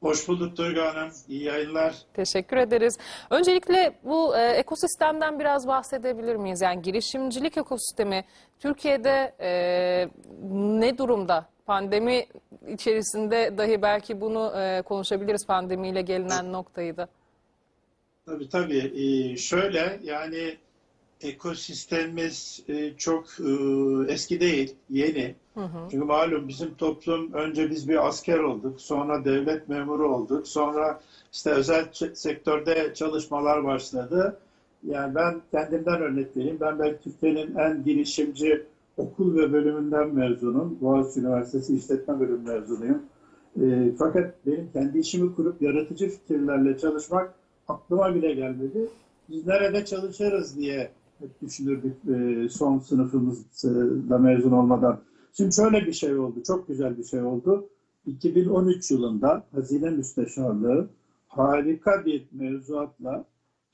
Hoş bulduk Duygu Hanım. İyi yayınlar. Teşekkür ederiz. Öncelikle bu e, ekosistemden biraz bahsedebilir miyiz? Yani girişimcilik ekosistemi Türkiye'de e, ne durumda? Pandemi içerisinde dahi belki bunu e, konuşabiliriz pandemiyle gelinen noktayı da. Tabii tabii. Ee, şöyle yani ekosistemimiz e, çok e, eski değil, yeni. Çünkü malum bizim toplum önce biz bir asker olduk, sonra devlet memuru olduk, sonra işte özel sektörde çalışmalar başladı. Yani ben kendimden örnek vereyim. Ben belki Türkiye'nin en girişimci okul ve bölümünden mezunum. Boğaziçi Üniversitesi İşletme Bölümü mezunuyum. E, fakat benim kendi işimi kurup yaratıcı fikirlerle çalışmak aklıma bile gelmedi. Biz nerede çalışırız diye hep düşünürdük e, son sınıfımızda mezun olmadan. Şimdi şöyle bir şey oldu, çok güzel bir şey oldu. 2013 yılında Hazine Müsteşarlığı harika bir mevzuatla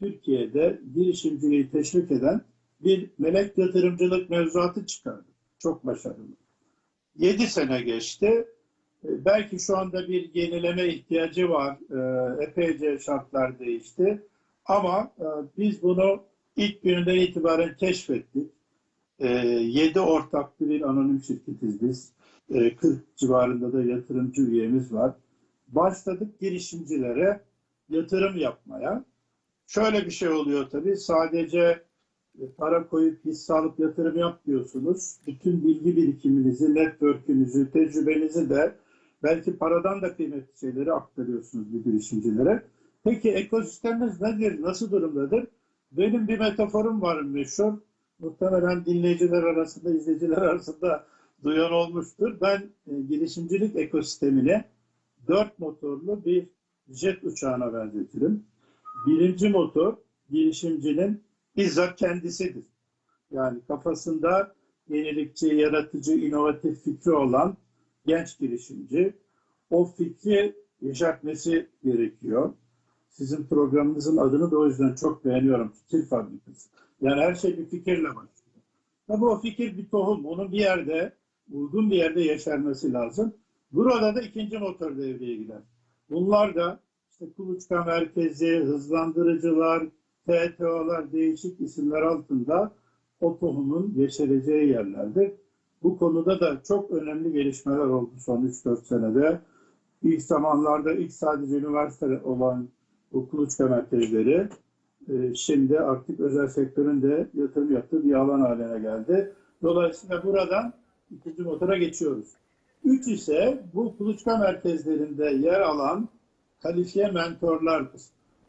Türkiye'de girişimciliği teşvik eden bir melek yatırımcılık mevzuatı çıkardı. Çok başarılı. 7 sene geçti. E, Belki şu anda bir yenileme ihtiyacı var. E, Epeyce şartlar değişti. Ama e, biz bunu ilk günden itibaren keşfettik. 7 ortaklı bir anonim şirketiz biz. E, 40 civarında da yatırımcı üyemiz var. Başladık girişimcilere yatırım yapmaya. Şöyle bir şey oluyor tabii. Sadece e, para koyup hisse alıp yatırım yapmıyorsunuz. Bütün bilgi birikiminizi, network'ünüzü, tecrübenizi de belki paradan da kıymetli şeyleri aktarıyorsunuz bu girişimcilere. Peki ekosistemimiz nedir? Nasıl durumdadır? Benim bir metaforum var meşhur. Muhtemelen dinleyiciler arasında, izleyiciler arasında duyan olmuştur. Ben e, girişimcilik ekosistemine dört motorlu bir jet uçağına benzetirim. Birinci motor girişimcinin bizzat kendisidir. Yani kafasında yenilikçi, yaratıcı, inovatif fikri olan genç girişimci. O fikri yeşertmesi gerekiyor. Sizin programınızın adını da o yüzden çok beğeniyorum. Fikir Fabrikası. Yani her şey bir fikirle başlıyor. Tabii o fikir bir tohum. Onun bir yerde, uygun bir yerde yeşermesi lazım. Burada da ikinci motor devreye girer. Bunlar da işte kuluçka merkezi, hızlandırıcılar, TTO'lar değişik isimler altında o tohumun yeşereceği yerlerdir. Bu konuda da çok önemli gelişmeler oldu son 3-4 senede. İlk zamanlarda ilk sadece üniversite olan bu kuluçka merkezleri e, şimdi artık özel sektörün de yatırım yaptığı bir alan haline geldi. Dolayısıyla buradan ikinci motora geçiyoruz. Üç ise bu kuluçka merkezlerinde yer alan kalifiye mentorlardır.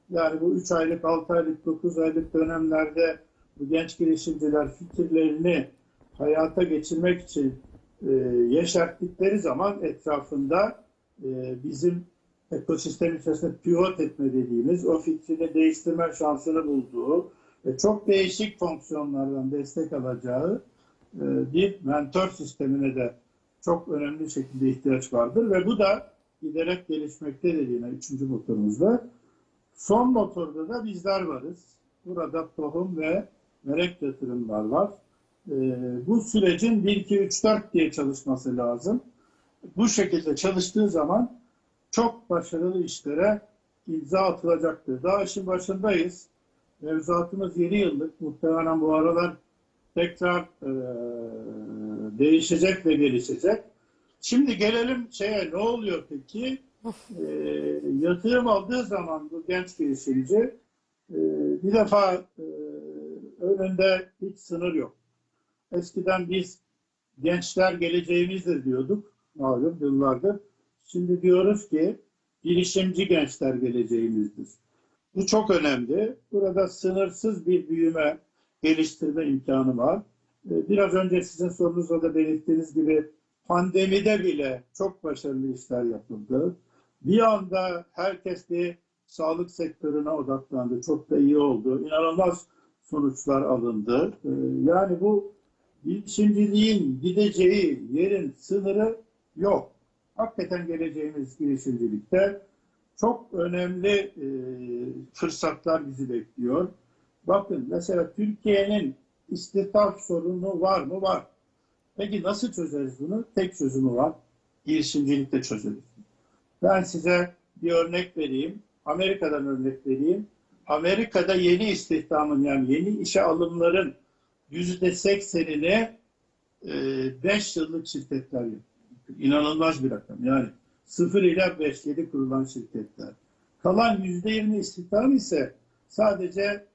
Yani bu 3 aylık, 6 aylık, 9 aylık dönemlerde bu genç girişimciler fikirlerini hayata geçirmek için e, yeşerttikleri zaman etrafında e, bizim ekosistem içerisinde pivot etme dediğimiz o fikrini değiştirme şansını bulduğu ve çok değişik fonksiyonlardan destek alacağı e, bir mentor sistemine de çok önemli şekilde ihtiyaç vardır ve bu da giderek gelişmektedir yine üçüncü motorumuzda. Son motorda da bizler varız. Burada tohum ve melek yatırımlar var. Ee, bu sürecin 1, 2, 3, 4 diye çalışması lazım. Bu şekilde çalıştığı zaman çok başarılı işlere imza atılacaktır. Daha işin başındayız. Mevzuatımız 7 yıllık. Muhtemelen bu aralar tekrar e, değişecek ve gelişecek. Şimdi gelelim şeye ne oluyor peki? E, yatırım aldığı zaman bu genç girişimci e, bir defa e, önünde hiç sınır yok. Eskiden biz gençler geleceğimizdir diyorduk malum yıllardır. Şimdi diyoruz ki girişimci gençler geleceğimizdir. Bu çok önemli. Burada sınırsız bir büyüme, geliştirme imkanı var. Ee, Biraz önce sizin sorunuzda da belirttiğiniz gibi pandemide bile çok başarılı işler yapıldı. Bir anda herkes bir sağlık sektörüne odaklandı. Çok da iyi oldu. İnanılmaz sonuçlar alındı. Ee, Yani bu girişimciliğin gideceği yerin sınırı yok. Hakikaten geleceğimiz girişimcilikte çok önemli e, fırsatlar bizi bekliyor. Bakın mesela Türkiye'nin istihdam sorunu var mı? Var. Peki nasıl çözeriz bunu? Tek çözümü var. Girişimcilikle çözeriz. Ben size bir örnek vereyim. Amerika'dan örnek vereyim. Amerika'da yeni istihdamın yani yeni işe alımların yüzde seksenini 5 yıllık şirketler yapıyor. İnanılmaz bir rakam. Yani 0 ile 5 7 kurulan şirketler. Kalan yüzde yirmi istihdam ise sadece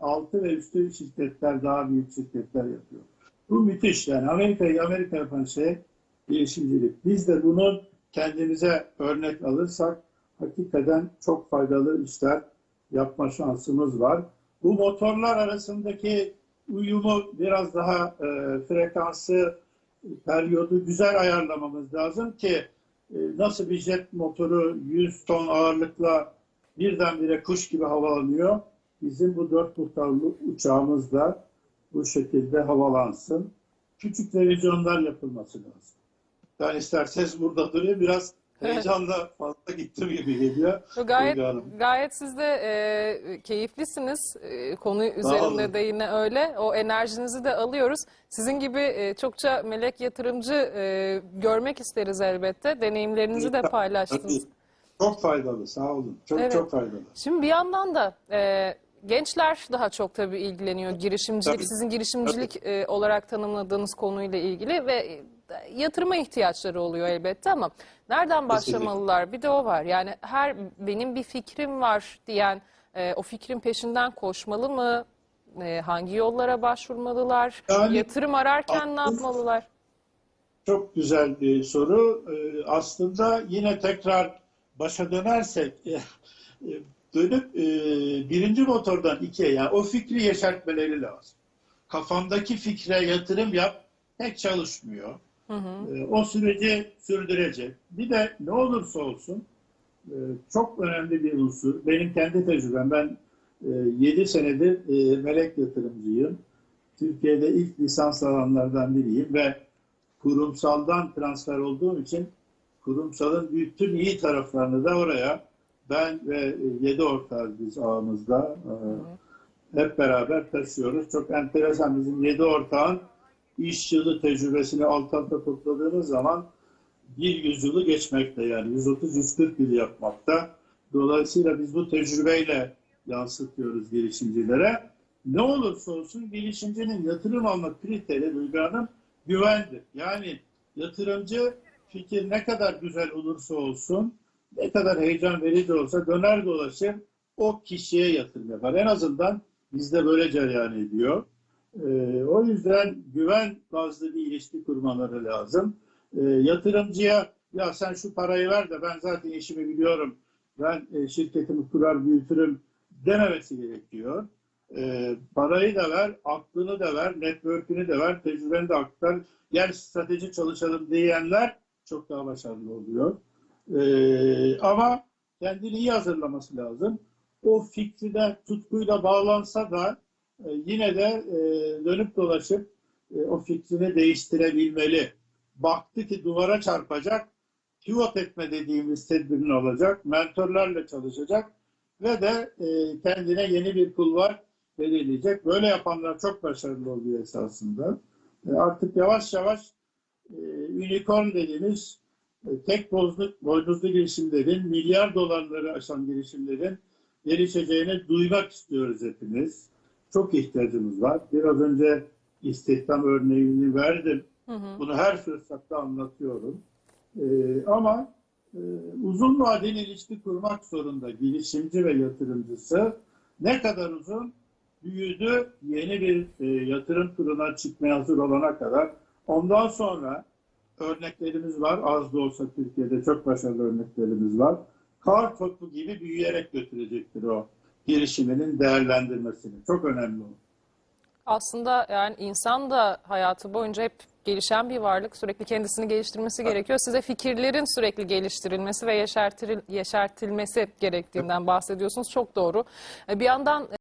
6 ve üstü şirketler daha büyük şirketler yapıyor. Bu müthiş yani Amerika'yı Amerika yapan şey girişimcilik. Biz de bunun kendimize örnek alırsak hakikaten çok faydalı işler yapma şansımız var. Bu motorlar arasındaki uyumu biraz daha e, frekansı, periyodu güzel ayarlamamız lazım ki e, nasıl bir jet motoru 100 ton ağırlıkla birdenbire kuş gibi havalanıyor. Bizim bu dört motorlu uçağımız da bu şekilde havalansın. Küçük revizyonlar yapılması lazım. Ben isterseniz burada durayım. Biraz heyecanla fazla gittim gibi geliyor. Gayet gayet siz de e, keyiflisiniz. E, konu üzerinde de yine öyle. O enerjinizi de alıyoruz. Sizin gibi e, çokça melek yatırımcı e, görmek isteriz elbette. Deneyimlerinizi de paylaştınız. Tabii. Çok faydalı. Sağ olun. Çok Evet. çok faydalı. Şimdi bir yandan da e, gençler daha çok tabii ilgileniyor. Girişimcilik, Tabii. sizin girişimcilik e, olarak tanımladığınız konuyla ilgili ve yatırıma ihtiyaçları oluyor elbette ama nereden başlamalılar? Bir de o var. Yani her benim bir fikrim var diyen e, o fikrin peşinden koşmalı mı? E, hangi yollara başvurmalılar? Yani- Yatırım ararken ne yapmalılar? Çok güzel bir soru. Ee, Aslında yine tekrar başa dönersek e, e, dönüp e, birinci motordan ikiye yani o fikri yeşertmeleri lazım. Kafamdaki fikre yatırım yap pek çalışmıyor. E, O süreci sürdürecek. Bir de ne olursa olsun e, çok önemli bir unsur. Benim kendi tecrübem. Ben 7 senedir e, melek yatırımcıyım. Türkiye'de ilk lisans alanlardan biriyim ve kurumsaldan transfer olduğum için kurumsalın bütün iyi taraflarını da oraya ben ve 7 ortağız biz ağımızda e, hep beraber taşıyoruz. Çok enteresan bizim 7 ortağın iş yılı tecrübesini alt alta topladığımız zaman bir yüzyılı geçmekte yani 130-140 yıl yapmakta. Dolayısıyla biz bu tecrübeyle yansıtıyoruz girişimcilere. Ne olursa olsun girişimcinin yatırım alma kriteri Duygu Hanım güvendir. Yani yatırımcı fikir ne kadar güzel olursa olsun, ne kadar heyecan verici olsa döner dolaşır o kişiye yatırım yapar. En azından bizde böyle cereyan ediyor. Ee, o yüzden güven bazlı bir ilişki kurmaları lazım. Ee, yatırımcıya ya sen şu parayı ver de ben zaten işimi biliyorum, ben e, şirketimi kurar büyütürüm dememesi gerekiyor. Ee, parayı da ver, aklını da ver, network'ünü de ver, tecrübeni de aktar. Gel strateji çalışalım diyenler çok daha başarılı oluyor. Ama kendini iyi hazırlaması lazım. O fikri de tutkuyla bağlansa da yine de e, dönüp dolaşıp e, o fikrini değiştirebilmeli. Baktı ki duvara çarpacak, pivot etme dediğimiz tedbirini alacak, mentorlarla çalışacak ve de e, kendine yeni bir kulvar belirleyecek. Böyle yapanlar çok başarılı oluyor esasında. Artık yavaş yavaş unicorn dediğimiz tek boynuzlu, boynuzlu girişimlerin, milyar dolarları aşan girişimlerin gelişeceğini duymak istiyoruz hepimiz. Çok ihtiyacımız var. Biraz önce istihdam örneğini verdim. Bunu her fırsatta anlatıyorum. E, ama e, uzun vadeli ilişki kurmak zorunda girişimci ve yatırımcısı. Ne kadar uzun? Büyüdü, yeni bir e, yatırım turuna çıkmaya hazır olana kadar. Ondan sonra örneklerimiz var. Az da olsa Türkiye'de çok başarılı örneklerimiz var. Kar topu gibi büyüyerek götürecektir o girişiminin değerlendirmesini. Çok önemli o. Aslında yani insan da hayatı boyunca hep gelişen bir varlık. Sürekli kendisini geliştirmesi gerekiyor. Size fikirlerin sürekli geliştirilmesi ve yeşertil, yeşertilmesi gerektiğinden bahsediyorsunuz. Çok doğru. E, Bir yandan